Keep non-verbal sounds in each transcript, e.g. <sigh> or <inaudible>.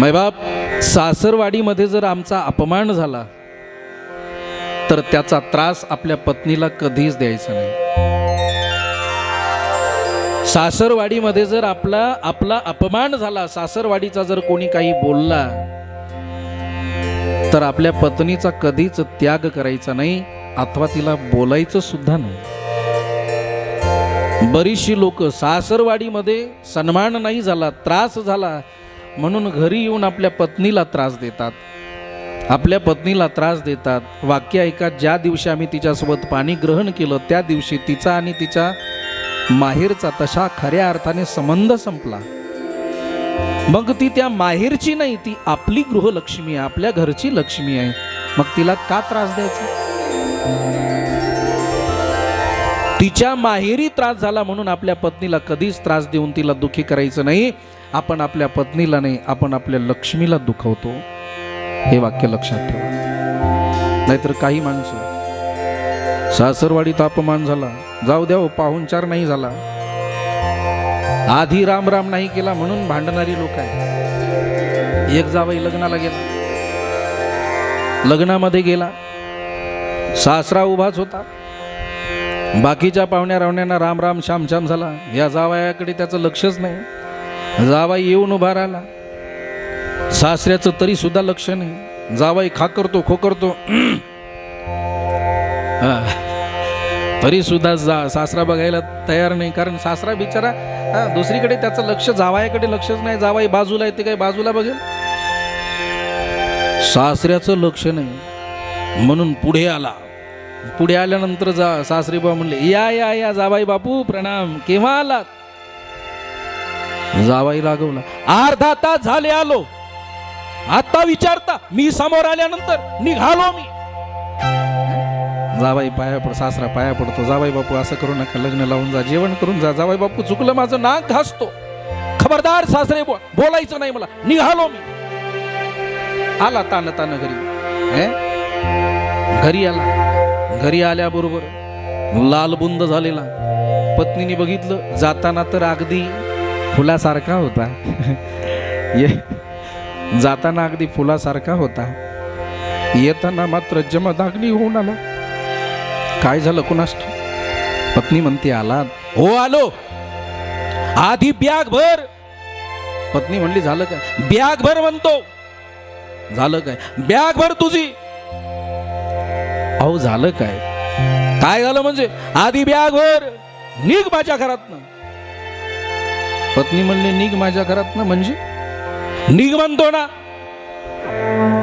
मैबाप सासरवाडीमध्ये जर आमचा अपमान झाला तर त्याचा त्रास आपल्या पत्नीला कधीच द्यायचा नाही. सासरवाडीमध्ये जर आपला आपला अपमान झाला सासरवाडीचा जर कोणी काही बोलला तर आपल्या पत्नीचा कधीच त्याग करायचा नाही अथवा तिला बोलायचं सुद्धा नाही. बरीचशी लोक सासरवाडीमध्ये सन्मान नाही झाला त्रास झाला म्हणून घरी येऊन आपल्या पत्नीला त्रास देतात. आपल्या पत्नीला त्रास देतात. वाक्य ऐका ज्या दिवशी आम्ही तिच्यासोबत पाणी ग्रहण केलं त्या दिवशी तिचा आणि तिच्या माहेरचा तशा खऱ्या अर्थाने संबंध संपला. मग ती त्या माहेरची नाही ती आपली गृहलक्ष्मी आहे आपल्या घरची लक्ष्मी आहे. मग तिला का त्रास द्यायचा? तिच्या माहेरी त्रास झाला म्हणून आपल्या पत्नीला कधीच त्रास देऊन तिला दुखी करायचं नाही. आपण आपल्या पत्नीला नाही आपण आपल्या लक्ष्मीला दुखवतो. हे वाक्य लक्षात ठेवा. नाहीतर काही माणसं सासरवाडीत अपमान झाला जाऊ द्या हो, पाहुणचार नाही झाला. आधी राम राम नाही केला म्हणून भांडणारी लोक आहे एक जावई लग्नाला गेला. लग्नामध्ये गेला. सासरा उभाच होता. बाकीच्या पाहुण्या रावण्यांना राम राम श्याम श्याम झाला. या जावयाकडे त्याचं लक्षच नाही. जावाई येऊन उभा राहिला. सासऱ्याचं तरी सुद्धा लक्ष नाही. जावाई खाकरतो खोकरतो खो करतो. <clears throat> तरी सुद्धा जा सासरा बघायला तयार नाही. कारण सासरा बिचारा दुसरीकडे त्याचं लक्ष जावायाकडे लक्षच नाही. जावाई बाजूला येते काय बाजूला बघेल. सासऱ्याचं लक्ष नाही. म्हणून पुढे आला. पुढे आल्यानंतर जा सासरी बा म्हणले या या या जावाई बापू प्रणाम. केव्हा आलात? जावाई लागवला. अर्धा तास झाले आलो. आता विचारता मी समोर आल्यानंतर निघालो मी. जावाई पाया पड सासरा पाया पडतो. जावाई बापू असं करू नका लग्न लावून जा जेवण करून जा. जावाई बापू चुकलं माझं नाक घासतो. खबरदार सासरे बो बोलायचं नाही मला. निघालो मी. आला तान तान घरी. घरी आला. घरी आल्याबरोबर लालबुंद झालेला. पत्नीने बघितलं जाताना तर अगदी फुलासारखा होता. <laughs> ये जाताना अगदी फुलासारखा होता. येताना मात्र जमदाग्नी होऊन आला. काय झालं कुणास पत्नी म्हणते आला. हो आलो. आधी बॅग भर पत्नी म्हणली झालं काय? बॅग भर म्हणतो. झालं काय? बॅग भर तुझी. अहो झालं काय? काय झालं म्हणजे? आधी बॅग भर निघ माझ्या घरातनं. पत्नी म्हणली निघ माझ्या घरातनं म्हणजे. निघ म्हणतो ना.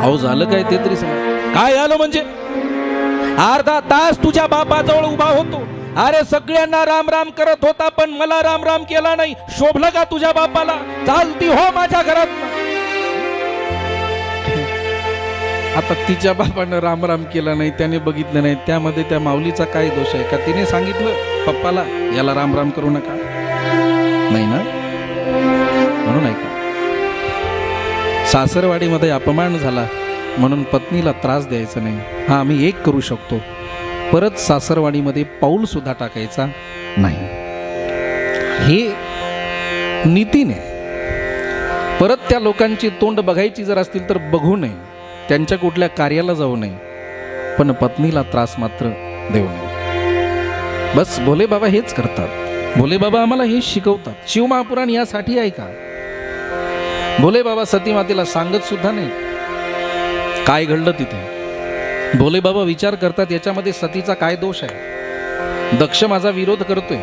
अहो झालं काय ते तरी सांग. काय झालं म्हणजे? अर्धा तास तुझ्या बापाजवळ उभा होतो. अरे सगळ्यांना राम राम करत होता पण मला राम राम केला नाही. शोभलं का तुझ्या बापाला? चालती हो माझ्या घरात आता तिच्या बापानं राम राम केला नाही त्याने बघितलं नाही. त्यामध्ये त्या माऊलीचा काय दोष आहे का? तिने सांगितलं पप्पाला याला राम राम करू नका. नाही ना? म्हणून ऐका. सासरवाडीमध्ये अपमान झाला म्हणून पत्नीला त्रास द्यायचा नाही. हा आम्ही एक करू शकतो. परत सासरवाडीमध्ये पाऊल सुद्धा टाकायचा नाही. हे नीतीने. परत त्या लोकांची तोंड बघायची जर असतील तर बघू नये. त्यांच्या कुठल्या कार्याला जाऊ नये. पण पत्नीला त्रास मात्र देऊ नये. बस भोले बाबा हेच करतात. भोले बाबा आम्हाला हे शिकवतात. शिवमहापुराण यासाठी आहे का? भोले बाबा सती मातेला सांगत सुद्धा नाही. काय घडलं तिथे? भोले बाबा विचार करतात याच्यामध्ये सतीचा काय दोष आहे? दक्ष माझा विरोध करतोय.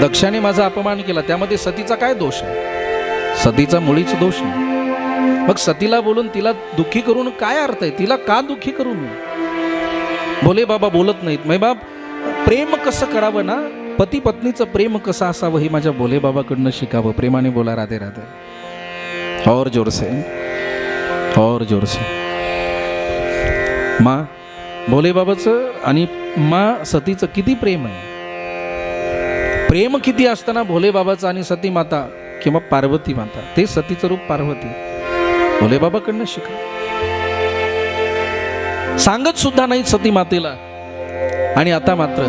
दक्षाने माझा अपमान केला त्यामध्ये सतीचा काय दोष आहे? सतीचा मुळीच दोष नाही. मग सतीला बोलून तिला दुःखी करून काय अर्थ आहे? तिला का दुःखी करून भोले बाबा बोलत नाहीत. मैबाप प्रेम कसं करावं ना? पती पत्नीचं प्रेम कसं असावं हे माझ्या भोले बाबाकडनं शिकावं. प्रेमाने बोला राधे राधे. और जोर से और जोर से माँ भोले बाबाचं आणि माँ सतीचं किती प्रेम आहे? प्रेम किती असताना भोले बाबाचं आणि सती माता किंवा पार्वती माता ते सतीचं रूप पार्वती. भोले बाबाकडनं शिका. सांगत सुद्धा नाही सती मातेला. आणि आता मात्र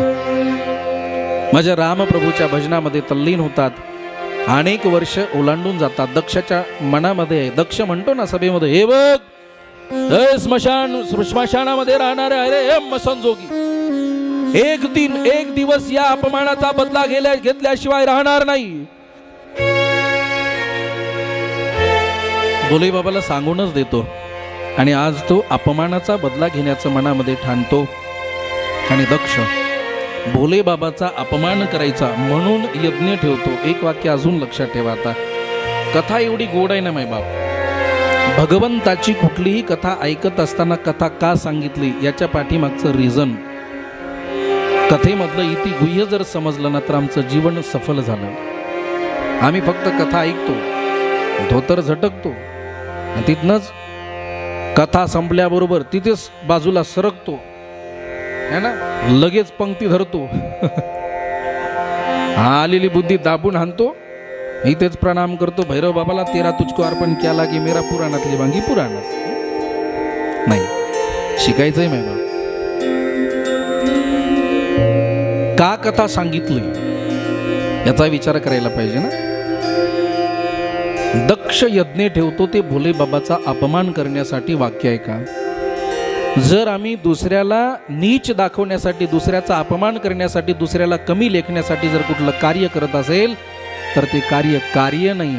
माझ्या रामप्रभूच्या भजनामध्ये तल्लीन होतात. अनेक वर्ष ओलांडून जातात. दक्षच्या मनामध्ये दक्ष म्हणतो ना सभेमध्ये हे बघ स्मशान स्मशानामध्ये राहणारे अरे हे एक दिन एक दिवस या अपमानाचा बदला गेल्या घेतल्याशिवाय राहणार नाही. बोले बाबाला सांगूनच देतो. आणि आज तो अपमानाचा बदला घेण्याचं मनामध्ये ठाणतो. आणि दक्ष भोले बाबाचा अपमान करायचा म्हणून यज्ञ ठेवतो. एक वाक्य अजून लक्षात ठेवा आता. कथा एवढी गोड आहे ना माय बाप? भगवंताची कुठलीही कथा ऐकत असताना कथा का सांगितली याच्या पाठीमागचं रिझन कथेमधलं इति गुह्य जर समजलं ना तर आमचं जीवन सफल झालं. आम्ही फक्त कथा ऐकतो धोतर झटकतो तिथनंच कथा संपल्याबरोबर तिथेच बाजूला सरकतो. है ना? लगेच पंक्ती धरतो. <laughs> हा आलेली बुद्धी दाबून हाणतो इथेच प्रणाम करतो. भैरव बाबाला तेरा तुझको अर्पण केला की मेरा पुराणातली वांगी पुराणात. नाही शिकायचंय माय का कथा सांगितली? याचा विचार करायला पाहिजे ना? दक्ष यज्ञ ठेवतो ते भोले बाबाचा अपमान करण्यासाठी वाक्य आहे का? जर आम्ही दुसऱ्याला नीच दाखवण्यासाठी दुसऱ्याचा अपमान करण्यासाठी दुसऱ्याला कमी लेखण्यासाठी जर कुठलं कार्य करत असेल तर ते कार्य कार्य नाही.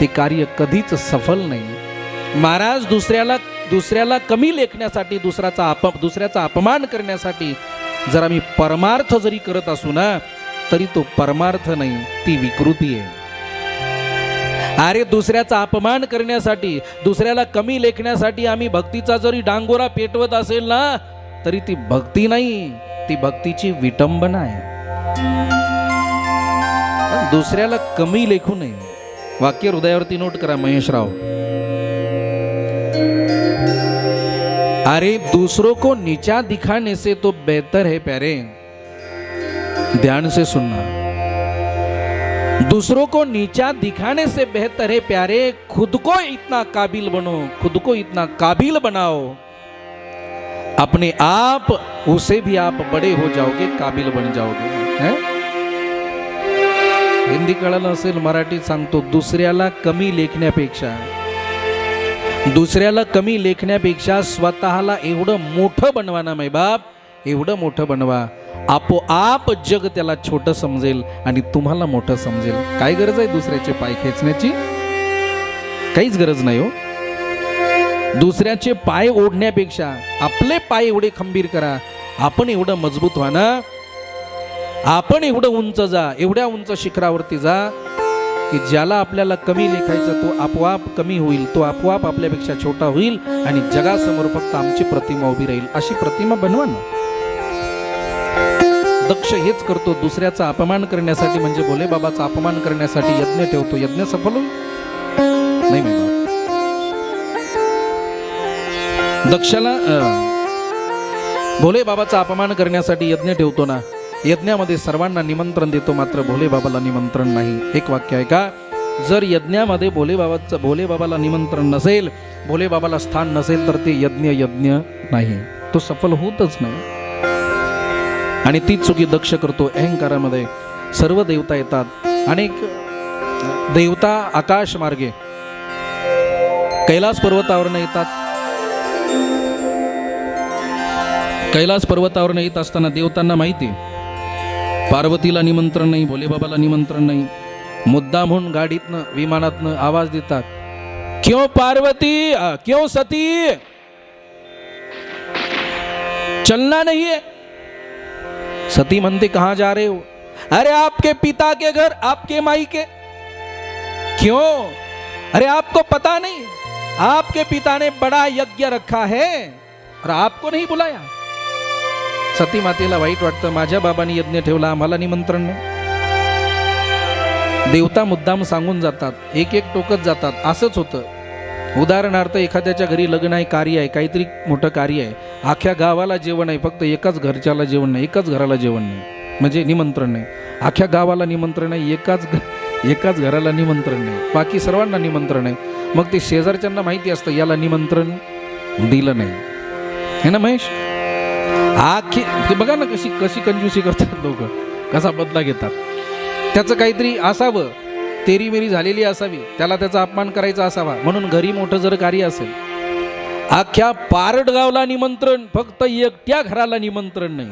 ते कार्य कधीच सफल नाही. महाराज दुसऱ्याला दुसऱ्याला कमी लेखण्यासाठी दुसऱ्याचा अप दुसऱ्याचा अपमान करण्यासाठी जर आम्ही परमार्थ जरी करत असू ना तरी तो परमार्थ नाही ती विकृती आहे. अरे दुसऱ्याचा अपमान करण्यासाठी दुसऱ्याला कमी लेखण्यासाठी आम्ही भक्तीचा जरी डांगोरा पेटवत असेल ना तरी ती भक्ती नाही ती भक्तीची विटंबना आहे. दुसऱ्याला कमी लेखू नये. वाक्य हृदयावरती नोट करा महेशराव. अरे दूसरों को नीचा दिखाने से तो बेहतर है प्यारे. ध्यान से सुनना. दूसरों को नीचा दिखाने से बेहतर है प्यारे। खुद को इतना काबिल बनो खुद को इतना काबिल बनाओ। अपने आप उसे भी आप बड़े हो जाओगे काबिल बन जाओगे है? हिंदी कळलं असेल मराठीत सांगतो दुसऱ्याला कमी लेखण्यापेक्षा। दुसऱ्याला कमी लेखण्यापेक्षा स्वतःला एवढं मोठं बनवाना ना बाप एवढं मोठं बनवा. आपोआप जग त्याला छोटं समजेल आणि तुम्हाला मोठं समजेल. काय गरज आहे दुसऱ्याचे पाय खेचण्याची? काहीच गरज नाही हो. दुसऱ्याचे पाय ओढण्यापेक्षा आपले पाय एवढे खंबीर करा. आपण एवढं मजबूत व्हा ना. आपण एवढं उंच जा एवढ्या उंच शिखरावरती जा की ज्याला आपल्याला कमी लेखायचं तो आपोआप कमी होईल तो आपोआप आपल्यापेक्षा छोटा होईल आणि जगासमोर फक्त आमची प्रतिमा उभी राहील. अशी प्रतिमा बनवा ना. दक्ष हेच करतो दुसऱ्याचा अपमान करण्यासाठी म्हणजे भोले बाबाचा अपमान करण्यासाठी यज्ञ ठेवतो. यज्ञ सफल नाही दक्षाला भोले बाबाचा अपमान करण्यासाठी यज्ञ ठेवतो ना यज्ञामध्ये सर्वांना निमंत्रण देतो मात्र भोले बाबाला निमंत्रण नाही. एक वाक्य आहे का? जर यज्ञामध्ये भोले बाबाचं भोले बाबाला निमंत्रण नसेल भोले बाबाला स्थान नसेल तर ते यज्ञ यज्ञ नाही. तो सफल होतच नाही. आणि तीच चुकी दक्ष करतो अहंकारामध्ये. सर्व देवता येतात. अनेक देवता आकाश मार्गे. कैलास पर्वतावरनं येतात. कैलास पर्वतावरनं येत असताना देवतांना माहिती पार्वतीला निमंत्रण नाही भोलेबाबाला निमंत्रण नाही. मुद्दा म्हणून गाडीतनं विमानातनं आवाज देतात. क्यों पार्वती? क्यों सती? चलना नाहीये सती म्हणते कहाँ जा रहे हो? अरे आपके पिता के घर आपके माई के। क्यों? अरे आपको पता नहीं। आपके पिता ने बड़ा यज्ञ रखा है और आपको नहीं बुलाया। सती मातेला वाईट वाटतं माझ्या बाबांनी यज्ञ ठेवला आम्हाला निमंत्रण नाही. देवता मुद्दाम सांगून जातात एक एक टोकत जातात. असंच होतं. उदाहरणार्थ एखाद्याच्या घरी लग्न आहे कार्य आहे काहीतरी मोठं कार्य आहे. अख्ख्या गावाला जेवण आहे फक्त एकाच घरच्याला जेवण नाही एकाच घराला जेवण नाही. म्हणजे निमंत्रण नाही. अख्ख्या गावाला निमंत्रण आहे एकाच एकाच घराला निमंत्रण नाही. बाकी सर्वांना निमंत्रण आहे. मग ते शेजारच्यांना माहिती असतं याला निमंत्रण दिलं नाही. हे ना महेश? आखी ते बघा ना कशी कशी कंजूसी करतात लोक. कसा बदला घेतात. त्याचं काहीतरी असावं. तेरीमेरी झालेली असावी. त्याला त्याचा अपमान करायचा असावा. म्हणून घरी मोठं जर कार्य असेल अख्ख्या पारडगावला निमंत्रण फक्त एकट्या घराला निमंत्रण नाही.